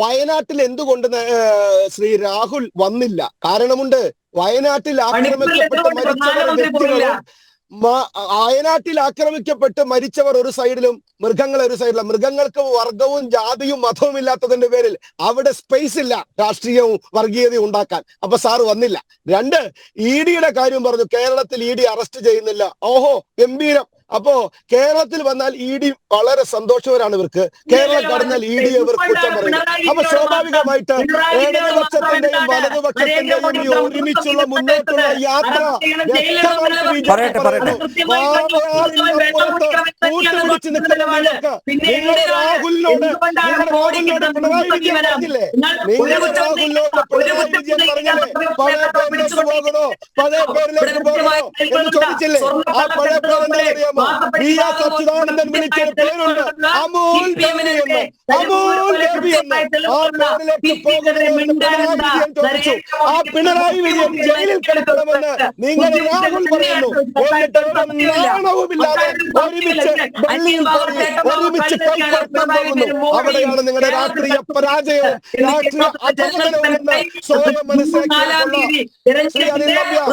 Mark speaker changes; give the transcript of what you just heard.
Speaker 1: വയനാട്ടിൽ എന്തുകൊണ്ട് ശ്രീ രാഹുൽ വന്നില്ല? കാരണമുണ്ട് വയനാട്ടിൽ ആക്രമിക്കപ്പെട്ട് മരിച്ചവർ വ്യക്തികളും വയനാട്ടിൽ ആക്രമിക്കപ്പെട്ട് മരിച്ചവർ ഒരു സൈഡിലും മൃഗങ്ങൾ ഒരു സൈഡിലും മൃഗങ്ങൾക്ക് വർഗവും ജാതിയും മതവും ഇല്ലാത്തതിന്റെ പേരിൽ അവിടെ സ്പേസ് ഇല്ല രാഷ്ട്രീയവും വർഗീയതയും ഉണ്ടാക്കാൻ. അപ്പൊ സാറ് വന്നില്ല. രണ്ട് ഇ ഡിയുടെ കാര്യം പറഞ്ഞു. കേരളത്തിൽ ഇ ഡി അറസ്റ്റ് ചെയ്യുന്നില്ല. ഓഹോ ഗംഭീരം. അപ്പോ കേരളത്തിൽ വന്നാൽ ഇ ഡി വളരെ സന്തോഷവരാണ് ഇവർക്ക്. കേരളം കടന്നാൽ ഇ ഡി ഇവർ കുറ്റം പറയും. അപ്പൊ സ്വാഭാവികമായിട്ട് ഇടതുപക്ഷത്തിന്റെയും വലതുപക്ഷത്തിന്റെയും ഈ ഒരുമിച്ചുള്ള മുന്നോട്ടുള്ള യാത്ര കൂട്ടുപിടിച്ച് നിൽക്കുന്ന നിങ്ങൾക്ക്. നിങ്ങൾ രാഹുലിനോട് നിങ്ങൾ രാഹുലിനോട് പിണറായി വിജയൻ പറഞ്ഞില്ലേ? നിങ്ങൾ രാഹുലിനോട് പിണറായി വിജയൻ പറഞ്ഞില്ലേ? പഴയ പേരിലേക്ക് പോകണോ? പഴയ പേരിലേക്ക് പോകണോ എന്ന് ചോദിച്ചില്ലേ? ആ പഴയ പേരെന്താ അറിയാമോ വി എസ് അച്യുതാനന്ദൻ വിളിച്ചൊരു പേരുണ്ട്. അമൂൽ എന്ന്. അമൂൽ എന്ന്. ആ പേരിലേക്ക് പോകുന്നത് പിണറായി ആ പിണറായി വിജയൻ ജയിലിൽ കിടക്കണമെന്ന് നിങ്ങൾ രാഹുൽ പറയുന്നു. എന്നിട്ട് നാണവുമില്ലാതെ ഒരുമിച്ച് ഒരുമിച്ച് കൈകോർക്കാൻ പോകുന്നു. അവിടെയാണ് നിങ്ങളുടെ രാഷ്ട്രീയ പരാജയവും രാഷ്ട്രീയ അധപതനവും എന്ന് സ്വയം മനസ്സിലാക്കിയിട്ടുള്ള ശ്രീ അനിൽ നമ്പ്യാർ